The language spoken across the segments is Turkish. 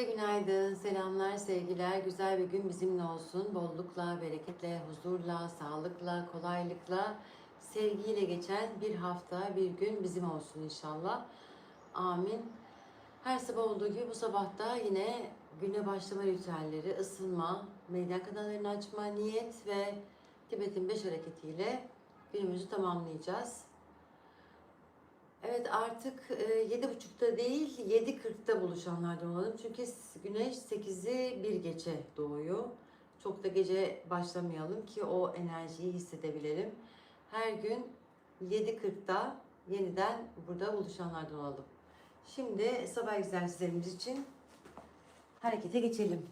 Herkese günaydın, selamlar, sevgiler. Güzel bir gün bizimle olsun. Bollukla, bereketle, huzurla, sağlıkla, kolaylıkla, sevgiyle geçen bir hafta, bir gün bizim olsun inşallah. Amin. Her sabah olduğu gibi bu sabahta yine güne başlama ritüelleri, ısınma, meydan kanallarını açma, niyet ve Tibet'in beş hareketiyle günümüzü tamamlayacağız. Evet artık e, yedi buçukta değil yedi kırkta buluşanlardan olalım. Çünkü güneş 8'i bir gece doğuyor. Çok da gece başlamayalım ki o enerjiyi hissedebilelim. Her gün 7.40'da yeniden burada buluşanlardan olalım. Şimdi sabah egzersizlerimiz için harekete geçelim.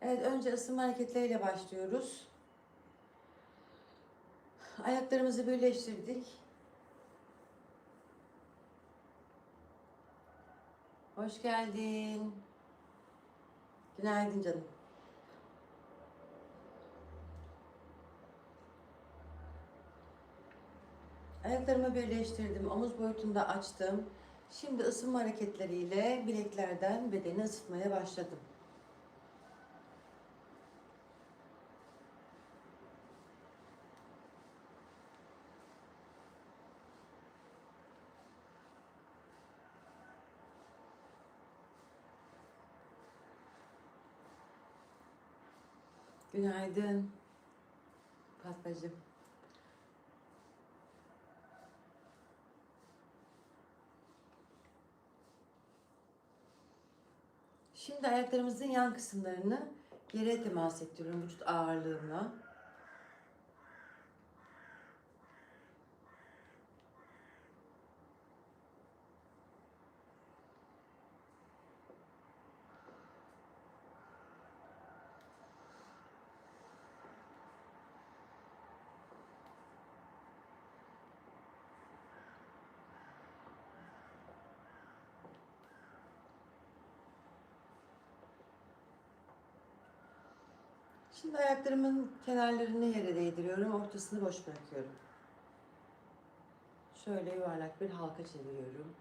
Evet önce ısınma hareketleriyle başlıyoruz. Ayaklarımızı birleştirdik. Hoş geldin. Günaydın canım. Ayaklarımı birleştirdim. Omuz boyutunda açtım. Şimdi ısınma hareketleriyle bileklerden bedeni ısıtmaya başladım. Günaydın. Fatmacığım. Şimdi ayaklarımızın yan kısımlarını yere temas ettiriyorum vücut ağırlığımla. Şimdi ayaklarımın kenarlarını yere değdiriyorum. Ortasını boş bırakıyorum. Şöyle yuvarlak bir halka çeviriyorum.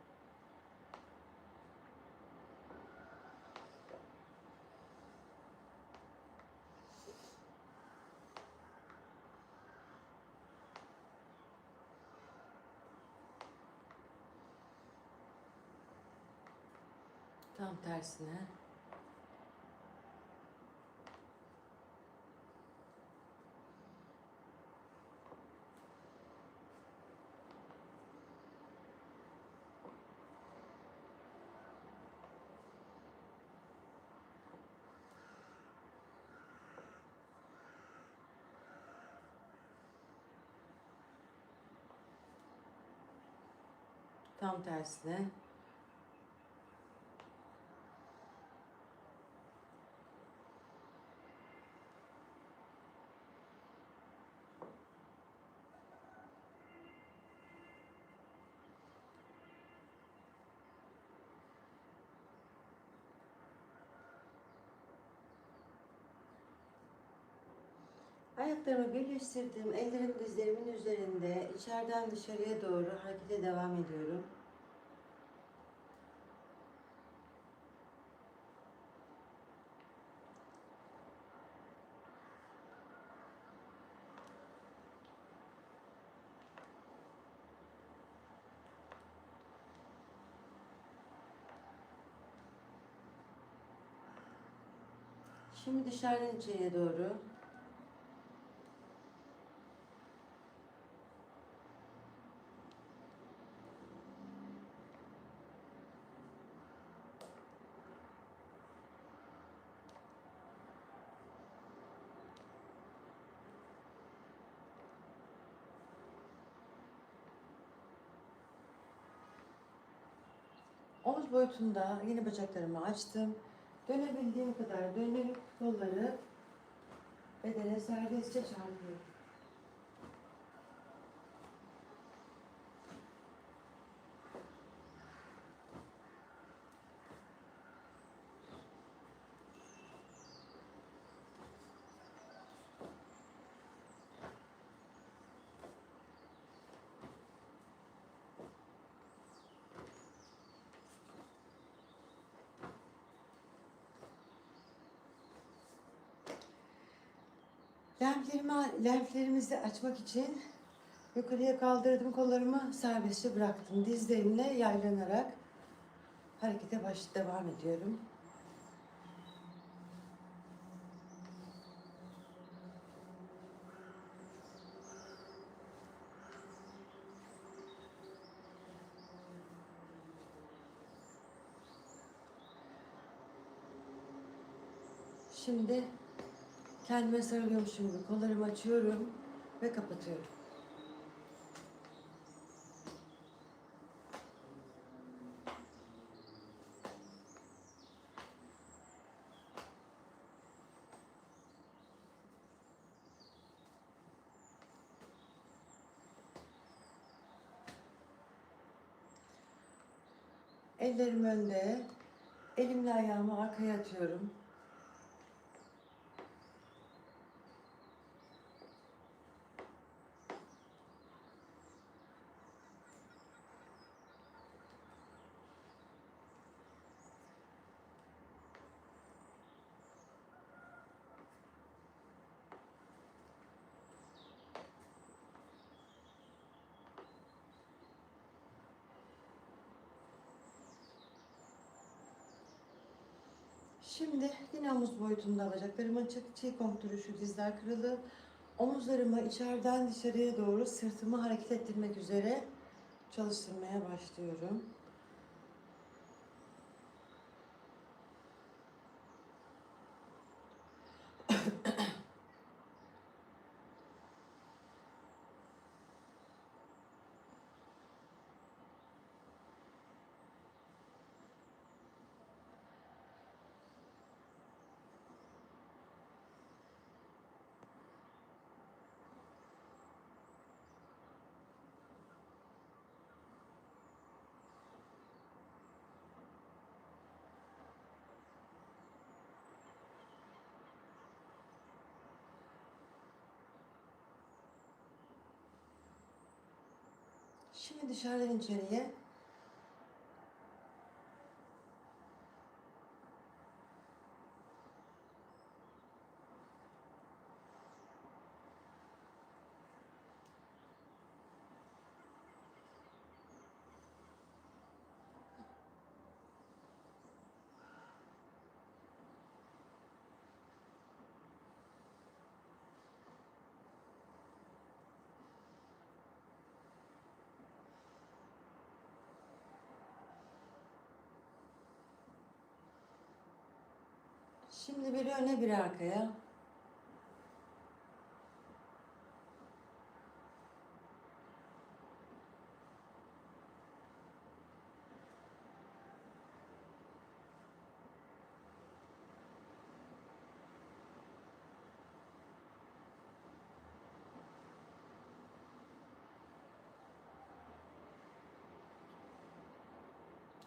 Tam tersine. Tam tersine. Ayaklarımı birleştirdim. Ellerim dizlerimin üzerinde. içeriden dışarıya doğru harekete devam ediyorum. Şimdi dışarıdan içeriye doğru Omuz boyutunda yine bacaklarımı açtım. Dönebildiğim kadar dönüp kolları bedene serbestçe çarpıyorum. Lenflerimi, lenflerimizi açmak için yukarıya kaldırdım kollarımı serbestçe bıraktım. Dizlerimle yaylanarak harekete baş devam ediyorum. Şimdi kendime sarılıyormuşum gibi kollarımı açıyorum ve kapatıyorum. Ellerim önde. Elimle ayağımı arkaya atıyorum. Şimdi yine omuz boyutunda alacaklarım açık. Çiğ kong duruşu, dizler kırılı. Omuzlarımı içeriden dışarıya doğru sırtımı hareket ettirmek üzere çalıştırmaya başlıyorum. Şimdi dışarıdan içeriye Şimdi biri öne biri arkaya.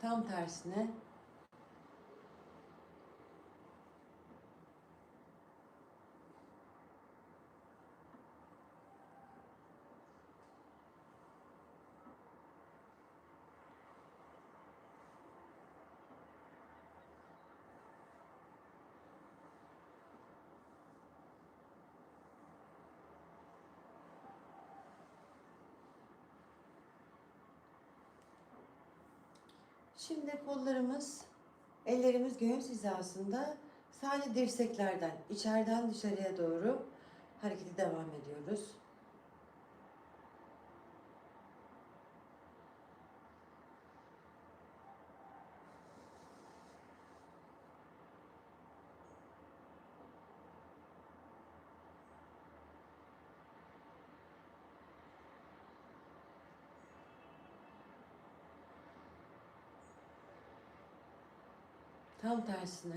Tam tersine. Şimdi kollarımız, ellerimiz göğüs hizasında sadece dirseklerden, içeriden dışarıya doğru hareketi devam ediyoruz. Tam tersine.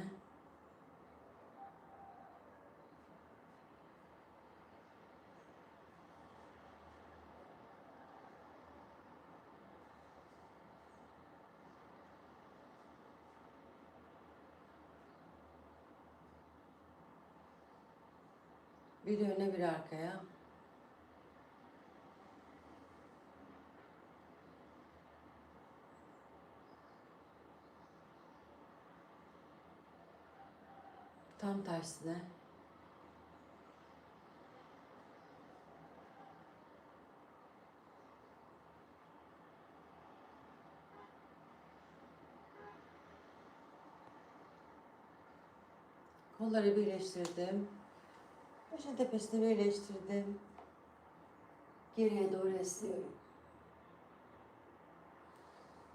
Biri öne biri arkaya. tam tersine Kolları birleştirdim. Başın tepesini birleştirdim. Geriye doğru esniyorum.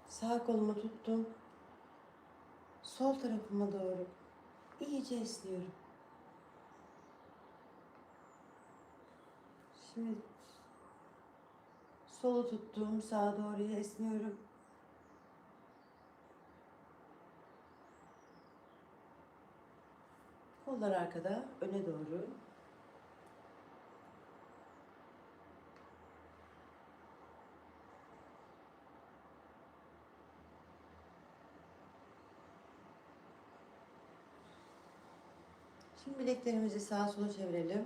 Sağ kolumu tuttum. Sol tarafıma doğru iyice esniyorum. Şimdi solu tuttum, sağa doğru esniyorum. Kollar arkada, öne doğru. Şimdi bileklerimizi sağa sola çevirelim.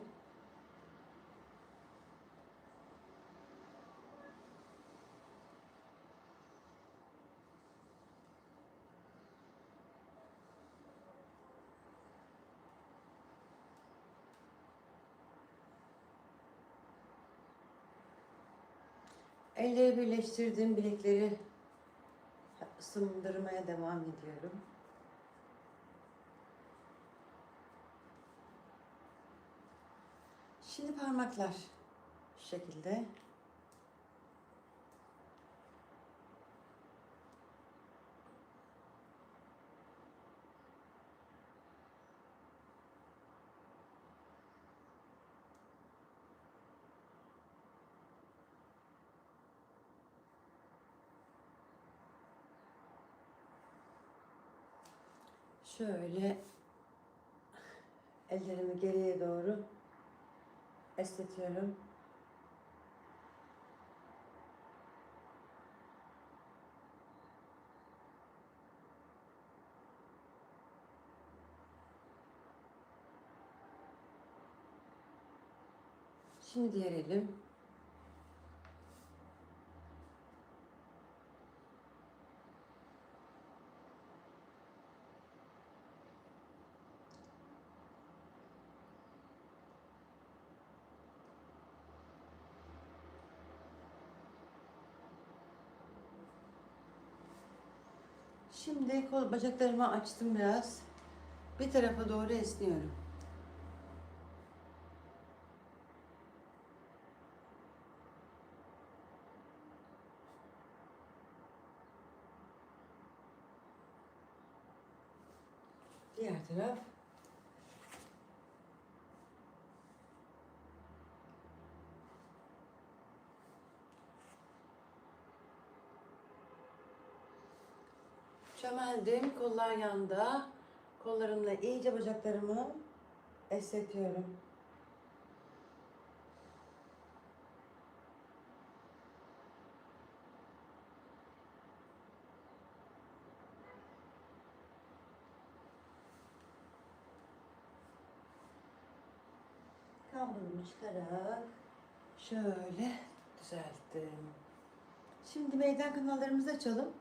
Elleri birleştirdim, bilekleri ısındırmaya devam ediyorum. Şimdi parmaklar şu şekilde. Şöyle ellerimi geriye doğru esnetiyorum. Şimdi diğer elim. Şimdi kol bacaklarımı açtım biraz. Bir tarafa doğru esniyorum. Diğer taraf. Çömeldim, kollar yanda. Kollarımla iyice bacaklarımı esnetiyorum. Kamburumu çıkarak şöyle düzelttim. Şimdi meydan kanallarımızı açalım.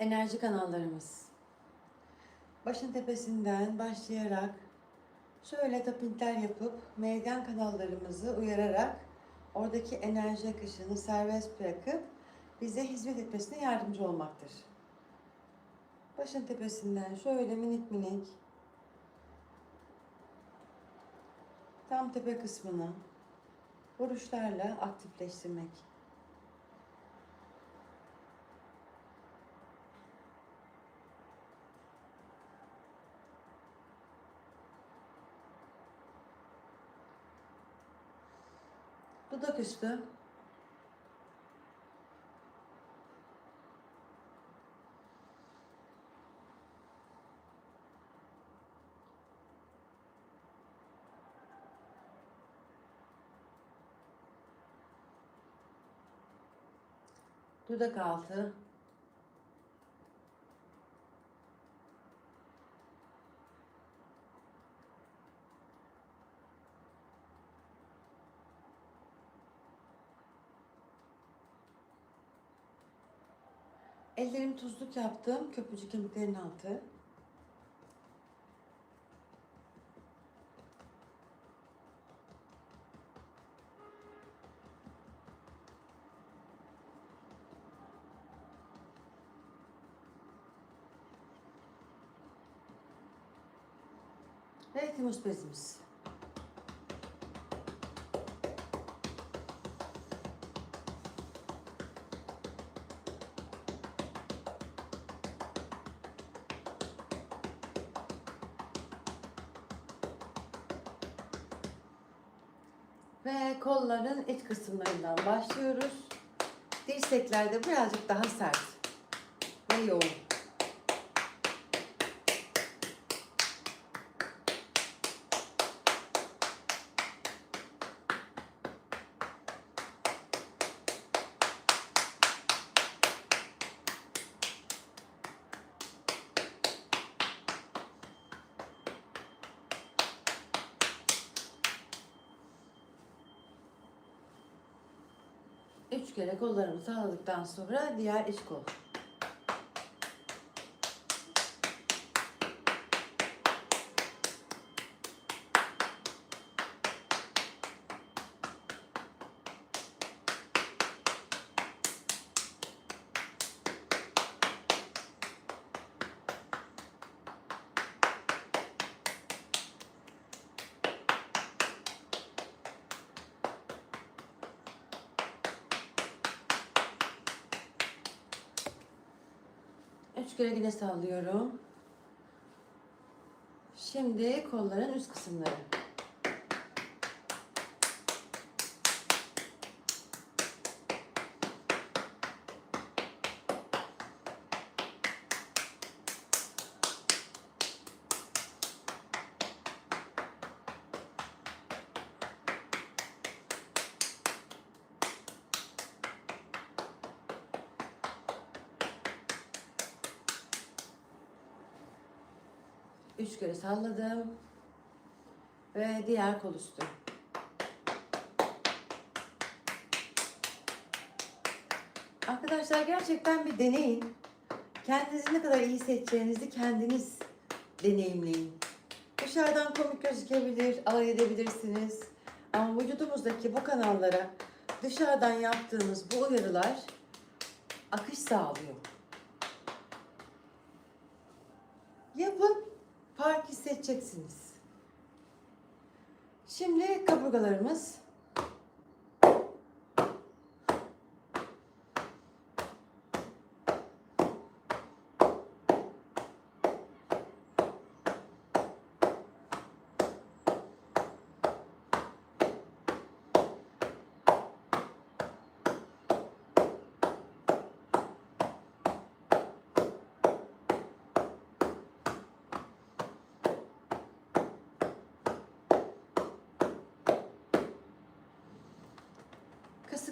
Enerji kanallarımız. Başın tepesinden başlayarak şöyle tapinter yapıp meydan kanallarımızı uyararak oradaki enerji akışını serbest bırakıp bize hizmet etmesine yardımcı olmaktır. Başın tepesinden şöyle minik minik tam tepe kısmını vuruşlarla aktifleştirmek. Dudak üstü. Dudak altı. Ellerimi tuzluk yaptım. Köprücük kemiklerin altı. Ve temmuz bezimiz. Ve kolların iç kısımlarından başlıyoruz. Dirseklerde birazcık daha sert ve yoğun. Üç kere kollarımı sağladıktan sonra diğer iç kol. Üç kere yine sallıyorum. Şimdi kolların üst kısımları. Üç kere salladım. Ve diğer kol üstü. Arkadaşlar gerçekten bir deneyin. Kendinizi ne kadar iyi hissedeceğinizi kendiniz deneyimleyin. Dışarıdan komik gözükebilir, alay edebilirsiniz. Ama vücudumuzdaki bu kanallara dışarıdan yaptığımız bu uyarılar akış sağlıyor. Fark hissedeceksiniz. Şimdi kaburgalarımız.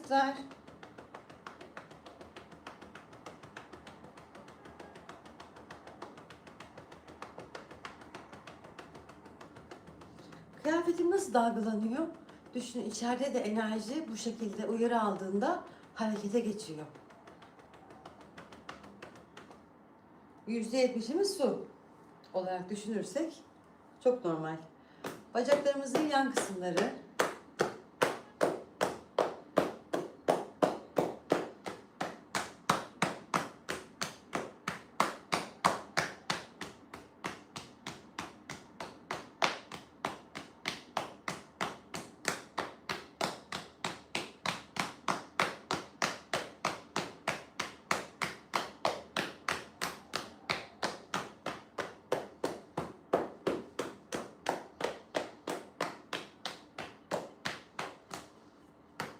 Kasıklar. Kıyafetim nasıl dalgalanıyor? Düşünün içeride de enerji bu şekilde uyarı aldığında harekete geçiyor. %70'imiz su olarak düşünürsek çok normal. Bacaklarımızın yan kısımları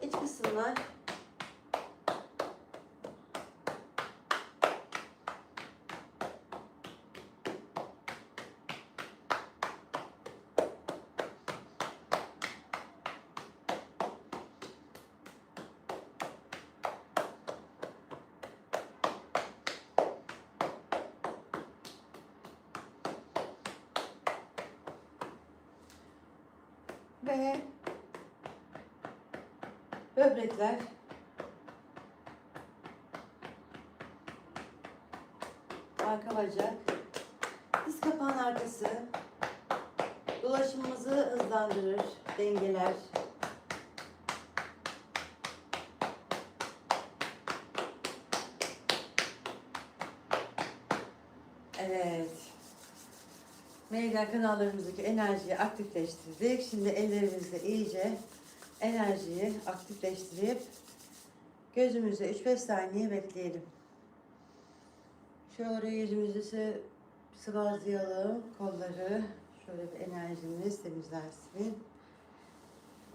iç kısımlar ve böbrekler. Arka bacak. Diz kapağın arkası. Dolaşımımızı hızlandırır. Dengeler Meydan kanallarımızdaki enerjiyi aktifleştirdik. Şimdi ellerimizle iyice enerjiyi aktifleştirip gözümüzde 3-5 saniye bekleyelim. Şöyle yüzümüzü sı- sıvazlayalım. Kolları şöyle bir enerjimiz temizlensin.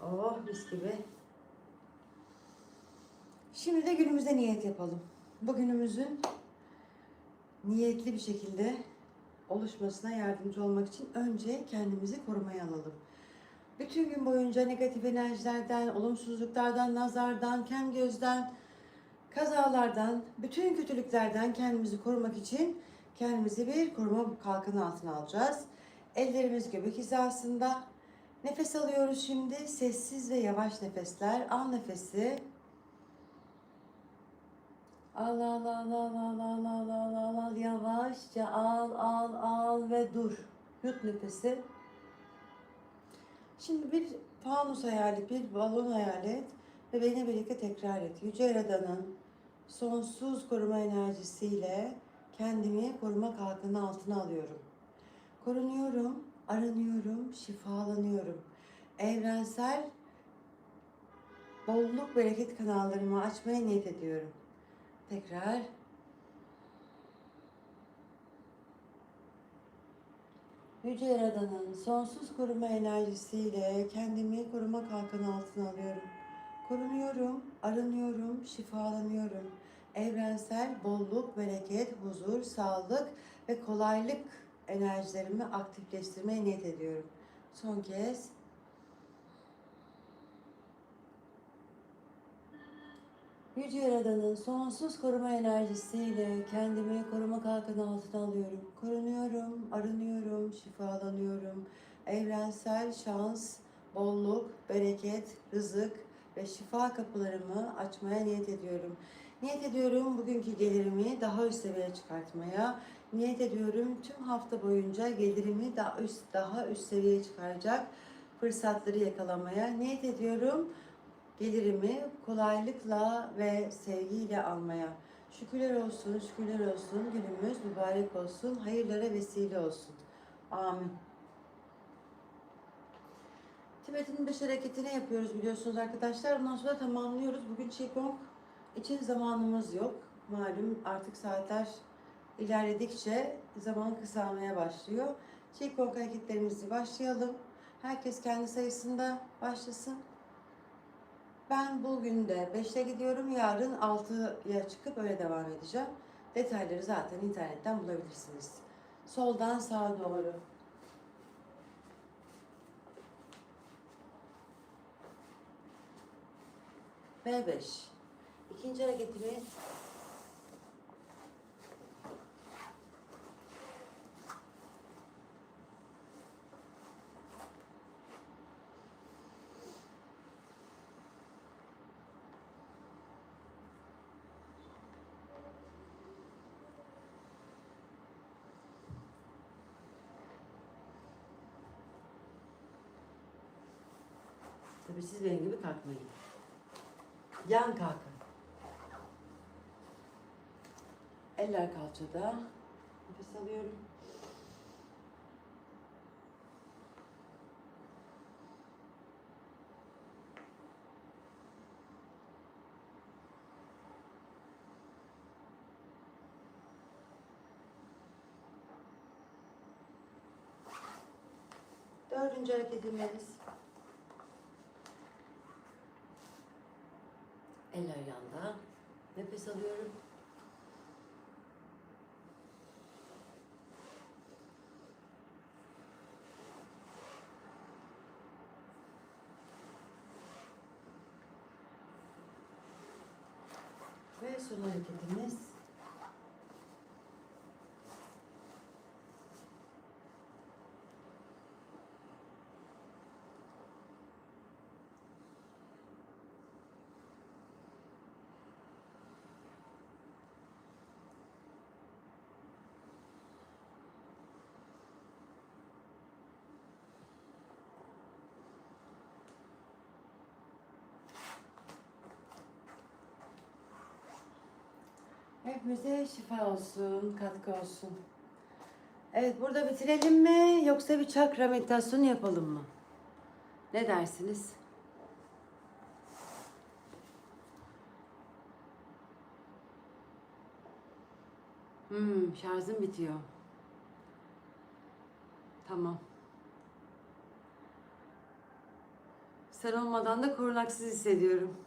Oh mis gibi. Şimdi de günümüze niyet yapalım. Bugünümüzün niyetli bir şekilde oluşmasına yardımcı olmak için önce kendimizi korumaya alalım. Bütün gün boyunca negatif enerjilerden, olumsuzluklardan, nazardan, kem gözden, kazalardan, bütün kötülüklerden kendimizi korumak için kendimizi bir koruma kalkanı altına alacağız. Ellerimiz göbek hizasında. Nefes alıyoruz şimdi. Sessiz ve yavaş nefesler. Al nefesi. Al al al al al al al al al al yavaşça al al al ve dur. Yut nefesi. Şimdi bir fanus hayal et, bir balon hayal et ve benimle birlikte tekrar et. Yüce Yaradan'ın sonsuz koruma enerjisiyle kendimi koruma kalkanı altına alıyorum. Korunuyorum, aranıyorum, şifalanıyorum. Evrensel bolluk bereket kanallarımı açmaya niyet ediyorum. Tekrar. Yüce Yaradan'ın sonsuz koruma enerjisiyle kendimi koruma kalkanı altına alıyorum. Korunuyorum, aranıyorum, şifalanıyorum. Evrensel bolluk, bereket, huzur, sağlık ve kolaylık enerjilerimi aktifleştirmeye niyet ediyorum. Son kez. Yüce Yaradan'ın sonsuz koruma enerjisiyle kendimi koruma kalkanı altına alıyorum. Korunuyorum, arınıyorum, şifalanıyorum. Evrensel şans, bolluk, bereket, rızık ve şifa kapılarımı açmaya niyet ediyorum. Niyet ediyorum bugünkü gelirimi daha üst seviyeye çıkartmaya. Niyet ediyorum tüm hafta boyunca gelirimi daha üst, daha üst seviyeye çıkaracak fırsatları yakalamaya. Niyet ediyorum gelirimi kolaylıkla ve sevgiyle almaya. Şükürler olsun, şükürler olsun. Günümüz mübarek olsun. Hayırlara vesile olsun. Amin. Tibet'in beş hareketini yapıyoruz biliyorsunuz arkadaşlar. Ondan sonra tamamlıyoruz. Bugün Qigong için zamanımız yok. Malum artık saatler ilerledikçe zaman kısalmaya başlıyor. Qigong hareketlerimizi başlayalım. Herkes kendi sayısında başlasın. Ben bugün de 5'te gidiyorum. Yarın 6'ya çıkıp öyle devam edeceğim. Detayları zaten internetten bulabilirsiniz. Soldan sağa doğru. B5. İkinci hareketimiz Tabii siz benim gibi kalkmayın. Yan kalkın. Eller kalçada. Nefes alıyorum. Dördüncü hareketimiz. Eller yanda. Nefes alıyorum. Ve son hareketimiz. Hepimize şifa olsun, katkı olsun. Evet burada bitirelim mi yoksa bir çakra meditasyonu yapalım mı? Ne dersiniz? Hmm, şarjım bitiyor. Tamam. Sen olmadan da korunaksız hissediyorum.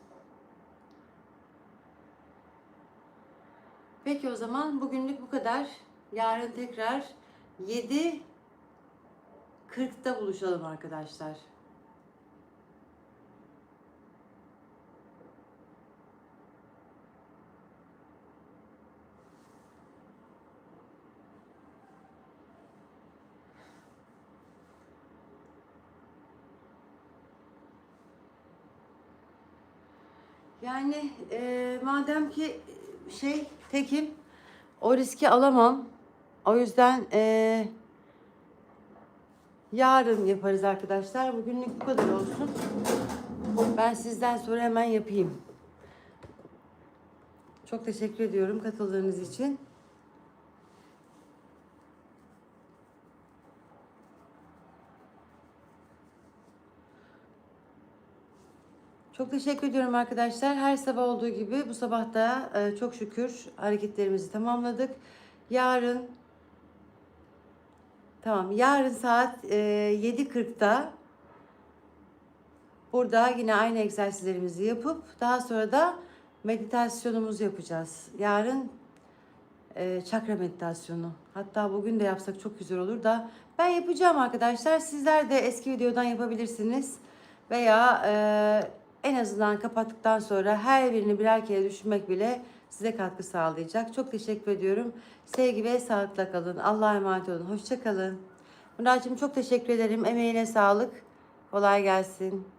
Peki o zaman bugünlük bu kadar. Yarın tekrar 7.40'da buluşalım arkadaşlar. Yani e, madem ki şey tekim o riski alamam. O yüzden e, yarın yaparız arkadaşlar. Bugünlük bu kadar olsun. Ben sizden sonra hemen yapayım. Çok teşekkür ediyorum katıldığınız için. Çok teşekkür ediyorum arkadaşlar. Her sabah olduğu gibi bu sabah da e, çok şükür hareketlerimizi tamamladık. Yarın tamam yarın saat e, 7.40'da burada yine aynı egzersizlerimizi yapıp daha sonra da meditasyonumuzu yapacağız. Yarın e, çakra meditasyonu. Hatta bugün de yapsak çok güzel olur da ben yapacağım arkadaşlar. Sizler de eski videodan yapabilirsiniz. Veya e, en azından kapattıktan sonra her birini birer kere düşünmek bile size katkı sağlayacak. Çok teşekkür ediyorum. Sevgi ve sağlıkla kalın. Allah'a emanet olun. Hoşça kalın. Murat'cığım çok teşekkür ederim. Emeğine sağlık. Kolay gelsin.